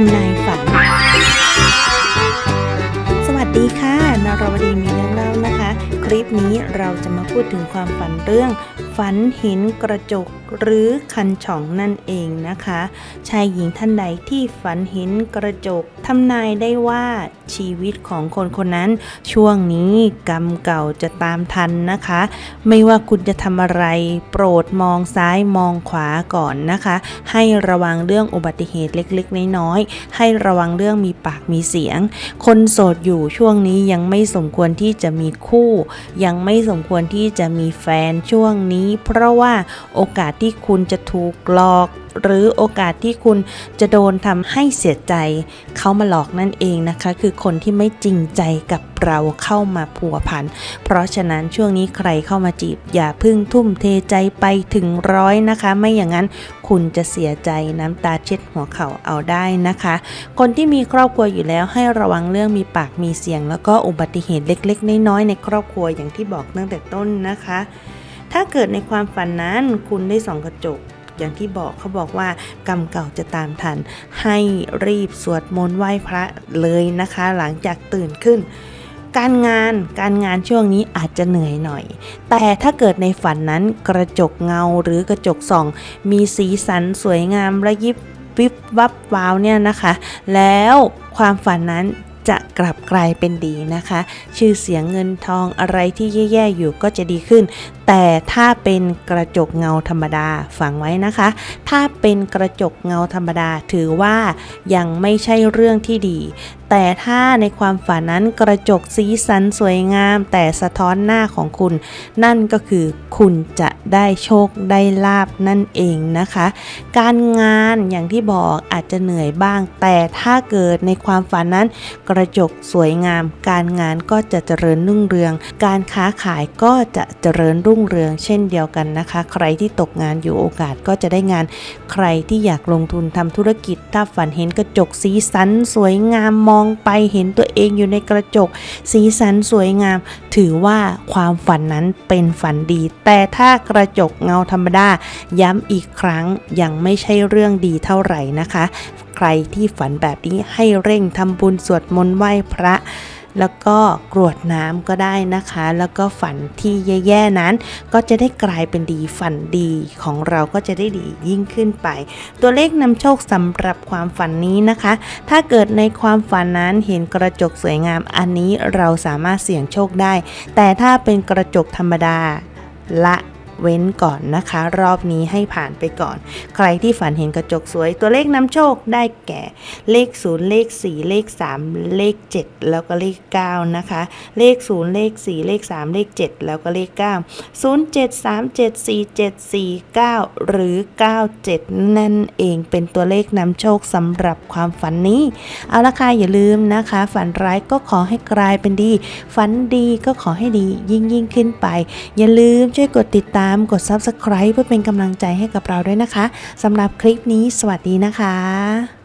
ทำนายฝัน สวัสดีค่ะนรวดีมีเรื่องเล่านะคะ คลิปนี้เราจะมาพูดถึงความฝันเรื่อง ฝันเห็นกระจกหรือคันช่องนั่นเองนะคะ ชายหญิงท่านใดที่ฝันเห็นกระจกทำนายได้ว่าชีวิตของคนคนนั้น ช่วงนี้กรรมเก่าจะตามทันนะคะ ไม่ว่าคุณจะทำอะไร โปรดมองซ้ายมองขวาก่อนนะคะ ให้ระวังเรื่องอุบัติเหตุเล็กๆ น้อยๆให้ระวังเรื่องมีปากมีเสียง คนโสดอยู่ช่วงนี้ยังไม่สมควรที่จะมีคู่ ยังไม่สมควรที่จะมีแฟนช่วงนี้เพราะว่าโอกาสที่คุณจะถูกหลอก หรือโอกาสที่คุณจะโดนทำให้เสียใจ เขามาหลอกนั่นเองนะคะ คือคนที่ไม่จริงใจกับเราเข้ามาผัวพัน เพราะฉะนั้นช่วงนี้ใครเข้ามาจีบ อย่าพึ่งทุ่มเทใจไปถึงร้อยนะคะ ไม่อย่างนั้นคุณจะเสียใจน้ำตาเช็ดหัวเข่าเอาได้นะคะ คนที่มีครอบครัวอยู่แล้วให้ระวังเรื่องมีปากมีเสียง แล้วก็อุบัติเหตุเล็ก ๆ น้อยๆในครอบครัวอย่างที่บอกตั้งแต่ต้นนะคะ ถ้าเกิดในความฝันนั้นคุณได้ส่องกระจก อย่างที่บอกเขาบอกว่ากรรมเก่าจะตามทัน ให้รีบสวดมนต์ไหว้พระเลยนะคะ หลังจากตื่นขึ้น การงานการงานช่วงนี้อาจจะเหนื่อยหน่อย แต่ถ้าเกิดในฝันนั้นกระจกเงาหรือกระจกส่อง มีสีสันสวยงามระยิบวิบวับวาวเนี่ยนะคะ แล้วความฝันนั้น จะกลับกลายเป็นดีนะคะ ชื่อเสียงเงินทองอะไรที่แย่ ๆ อยู่ก็จะดีขึ้น แต่ถ้าเป็นกระจกเงาธรรมดาฟังไว้นะคะ ถ้าเป็นกระจกเงาธรรมดาถือว่ายังไม่ใช่เรื่องที่ดี แต่ถ้าในความฝันนั้นกระจกสีสันสวยงาม แต่สะท้อนหน้าของคุณ นั่นก็คือคุณจะได้โชคได้ลาบนั่นเองนะคะ การงานอย่างที่บอกอาจจะเหนื่อยบ้าง แต่ถ้าเกิดในความฝันนั้นกระจกสวยงาม การงานก็จะเจริญรุ่งเรือง การค้าขายก็จะเจริญรุ่งเรือง เช่นเดียวกันนะคะ ใครที่ตกงานอยู่โอกาสก็จะได้งาน ใครที่อยากลงทุนทำธุรกิจ ถ้าฝันเห็นกระจกสีสัน สวยงามมองไปเห็นตัวเองอยู่ในกระจก สีสันสวยงาม ถือว่าความฝันนั้นเป็นฝันดี แต่ถ้ากระจกเงาธรรมดาย้ำอีกครั้งยังไม่ใช่เรื่องดีเท่าไหร่นะคะ ใครที่ฝันแบบนี้ให้เร่งทำบุญสวดมนต์ไหว้พระ แล้วก็กรวดน้ำก็ได้นะคะ แล้วก็ฝันที่แย่ๆนั้น ก็จะได้กลายเป็นดีฝันดีของเราก็จะได้ดียิ่งขึ้นไป ตัวเลขนำโชคสำหรับความฝันนี้นะคะ ถ้าเกิดในความฝันนั้นเห็นกระจกสวยงามอันนี้เราสามารถเสี่ยงโชคได้ แต่ถ้าเป็นกระจกธรรมดาละ เว้นก่อนนะคะ รอบนี้ให้ผ่านไปก่อน ใครที่ฝันเห็นกระจกสวย ตัวเลขนำโชคได้แก่เลข 0 เลข 4 เลข 3 เลข 7 แล้วก็เลข 9 นะคะ เลข 0 เลข 4 เลข 3 เลข 7 แล้วก็เลข 9 0 7 3 7 4 7 4 9 หรือ 97 นั่นเองเป็นตัวเลขนำโชคสำหรับความฝันนี้ เอาละค่ะอย่าลืมนะคะ ฝันร้ายก็ขอให้กลายเป็นดี ฝันดีก็ขอให้ดียิ่งยิ่งขึ้นไป อย่าลืมช่วยกดติดตามามกด Subscribe เพื่อเป็นกำลังใจให้กับเราด้วยนะคะสำหรับคลิปนี้สวัสดีนะคะ